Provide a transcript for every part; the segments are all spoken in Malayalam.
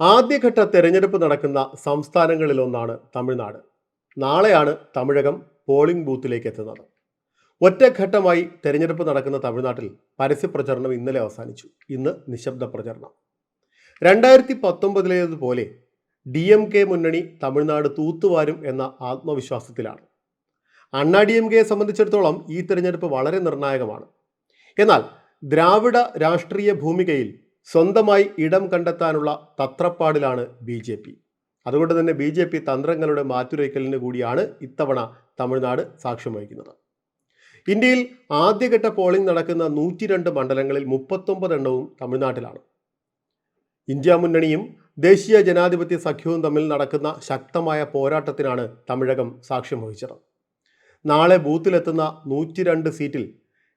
ആദ്യഘട്ട തെരഞ്ഞെടുപ്പ് നടക്കുന്ന സംസ്ഥാനങ്ങളിലൊന്നാണ് തമിഴ്നാട്. നാളെയാണ് തമിഴകം പോളിംഗ് ബൂത്തിലേക്ക് എത്തുന്നത്. ഒറ്റഘട്ടമായി തെരഞ്ഞെടുപ്പ് നടക്കുന്ന തമിഴ്നാട്ടിൽ പരസ്യപ്രചരണം ഇന്നലെ അവസാനിച്ചു. ഇന്ന് നിശബ്ദ പ്രചരണം. രണ്ടായിരത്തി പത്തൊമ്പതിലേതുപോലെ ഡി എം കെ മുന്നണി തമിഴ്നാട് തൂത്തുവാരും എന്ന ആത്മവിശ്വാസത്തിലാണ്. അണ്ണാ ഡി എം കെയെ സംബന്ധിച്ചിടത്തോളം ഈ തെരഞ്ഞെടുപ്പ് വളരെ നിർണായകമാണ്. എന്നാൽ ദ്രാവിഡ രാഷ്ട്രീയ ഭൂമികയിൽ സ്വന്തമായി ഇടം കണ്ടെത്താനുള്ള തത്രപ്പാടിലാണ് ബി ജെ പി. അതുകൊണ്ട് തന്നെ ബി ജെ പി തന്ത്രങ്ങളുടെ മാറ്റുരയ്ക്കലിന് കൂടിയാണ് ഇത്തവണ തമിഴ്നാട് സാക്ഷ്യം വഹിക്കുന്നത്. ഇന്ത്യയിൽ ആദ്യഘട്ട പോളിംഗ് നടക്കുന്ന നൂറ്റി രണ്ട് മണ്ഡലങ്ങളിൽ മുപ്പത്തൊമ്പത് എണ്ണവും തമിഴ്നാട്ടിലാണ്. ഇന്ത്യ മുന്നണിയും ദേശീയ ജനാധിപത്യ സഖ്യവും തമ്മിൽ നടക്കുന്ന ശക്തമായ പോരാട്ടത്തിനാണ് തമിഴകം സാക്ഷ്യം വഹിച്ചത്. നാളെ ബൂത്തിലെത്തുന്ന നൂറ്റി രണ്ട് സീറ്റിൽ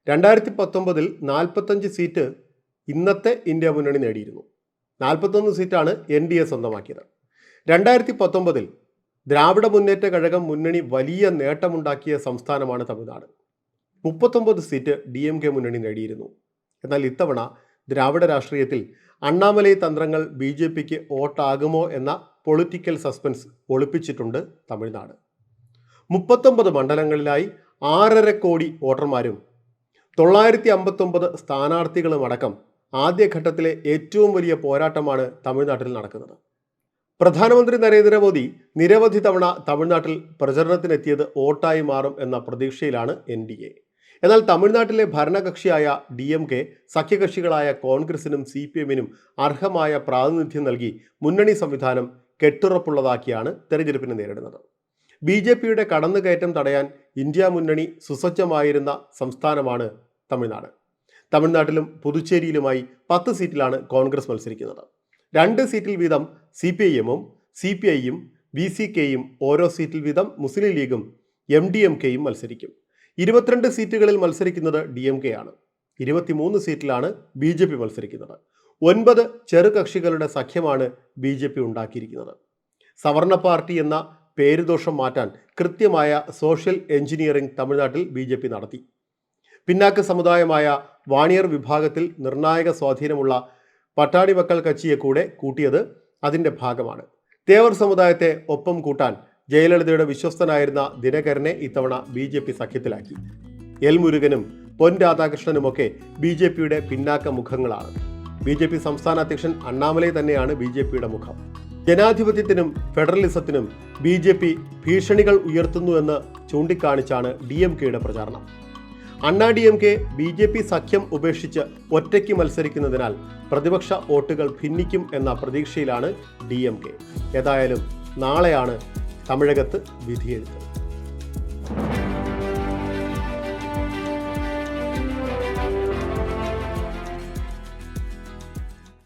രണ്ടായിരത്തി പത്തൊമ്പതിൽ നാൽപ്പത്തഞ്ച് സീറ്റ് ഇന്നത്തെ ഇന്ത്യ മുന്നണി നേടിയിരുന്നു. നാൽപ്പത്തൊന്ന് സീറ്റാണ് എൻ ഡി എ സ്വന്തമാക്കിയത്. രണ്ടായിരത്തി പത്തൊമ്പതിൽ ദ്രാവിഡ മുന്നേറ്റ കഴകം മുന്നണി വലിയ നേട്ടമുണ്ടാക്കിയ സംസ്ഥാനമാണ് തമിഴ്നാട്. മുപ്പത്തൊമ്പത് സീറ്റ് ഡി എം കെ മുന്നണി നേടിയിരുന്നു. എന്നാൽ ഇത്തവണ ദ്രാവിഡ രാഷ്ട്രീയത്തിൽ അണ്ണാമലൈ തന്ത്രങ്ങൾ ബി ജെ പിക്ക് വോട്ടാകുമോ എന്ന പൊളിറ്റിക്കൽ സസ്പെൻസ് ഒളിപ്പിച്ചിട്ടുണ്ട് തമിഴ്നാട്. മുപ്പത്തൊമ്പത് മണ്ഡലങ്ങളിലായി ആറര കോടി വോട്ടർമാരും തൊള്ളായിരത്തി അമ്പത്തൊമ്പത് സ്ഥാനാർത്ഥികളുമടക്കം ആദ്യഘട്ടത്തിലെ ഏറ്റവും വലിയ പോരാട്ടമാണ് തമിഴ്നാട്ടിൽ നടക്കുന്നത്. പ്രധാനമന്ത്രി നരേന്ദ്രമോദി നിരവധി തവണ തമിഴ്നാട്ടിൽ പ്രചരണത്തിനെത്തിയത് വോട്ടായി മാറും എന്ന പ്രതീക്ഷയിലാണ് എൻ ഡി എ. എന്നാൽ തമിഴ്നാട്ടിലെ ഭരണകക്ഷിയായ ഡി എം കെ സഖ്യകക്ഷികളായ കോൺഗ്രസിനും സി പി എമ്മിനും അർഹമായ പ്രാതിനിധ്യം നൽകി മുന്നണി സംവിധാനം കെട്ടുറപ്പുള്ളതാക്കിയാണ് തെരഞ്ഞെടുപ്പിനെ നേരിടുന്നത്. ബി ജെ പിയുടെ കടന്നുകയറ്റം തടയാൻ ഇന്ത്യ മുന്നണി സുസജ്ജമായിരുന്ന സംസ്ഥാനമാണ് തമിഴ്നാട്. തമിഴ്നാട്ടിലും പുതുച്ചേരിയിലുമായി പത്ത് സീറ്റിലാണ് കോൺഗ്രസ് മത്സരിക്കുന്നത്. രണ്ട് സീറ്റിൽ വീതം സി പി ഐ എമ്മും സി പി ഐയും ബി സി കെയും ഓരോ സീറ്റിൽ വീതം മുസ്ലിം ലീഗും എം ഡി എം കെയും മത്സരിക്കും. ഇരുപത്തിരണ്ട് സീറ്റുകളിൽ മത്സരിക്കുന്നത് ഡി എം കെ ആണ് ഇരുപത്തിമൂന്ന് സീറ്റിലാണ് ബി ജെ പി മത്സരിക്കുന്നത്. ഒൻപത് ചെറുകക്ഷികളുടെ സഖ്യമാണ് ബി ജെ പി ഉണ്ടാക്കിയിരിക്കുന്നത്. സവർണ പാർട്ടി എന്ന പേരുദോഷം മാറ്റാൻ കൃത്യമായ സോഷ്യൽ എഞ്ചിനീയറിംഗ് തമിഴ്നാട്ടിൽ ബി നടത്തി. പിന്നാക്ക സമുദായമായ വാണിയർ വിഭാഗത്തിൽ നിർണായക സ്വാധീനമുള്ള പട്ടാടി മക്കൾ കച്ചിയെ കൂടെ കൂട്ടിയത് അതിന്റെ ഭാഗമാണ്. തേവർ സമുദായത്തെ ഒപ്പം കൂട്ടാൻ ജയലളിതയുടെ വിശ്വസ്തനായിരുന്ന ദിനകരനെ ഇത്തവണ ബി ജെ പി സഖ്യത്തിലാക്കി. എൽ മുരുകനും പൊൻ രാധാകൃഷ്ണനുമൊക്കെ ബി ജെ പിയുടെ പിന്നാക്ക മുഖങ്ങളാണ്. ബി ജെ പി സംസ്ഥാന അധ്യക്ഷൻ അണ്ണാമലൈ തന്നെയാണ് ബി ജെ പിയുടെ മുഖം. ജനാധിപത്യത്തിനും ഫെഡറലിസത്തിനും ബി ജെ പി ഭീഷണികൾ ഉയർത്തുന്നുവെന്ന് ചൂണ്ടിക്കാണിച്ചാണ് ഡി എം കെയുടെ പ്രചാരണം. Anna D M K B J P സഖ്യം ഉപേക്ഷിച്ച് ഒറ്റയ്ക്ക് മത്സരിക്കുന്നതിനാൽ പ്രതിപക്ഷ വോട്ടുകൾ ഭിന്നിക്കും എന്ന പ്രതീക്ഷയിലാണ് ഡി എം കെ. ഏതായാലും നാളെയാണ് തമിഴകത്ത് വിധിയെഴുത്ത്.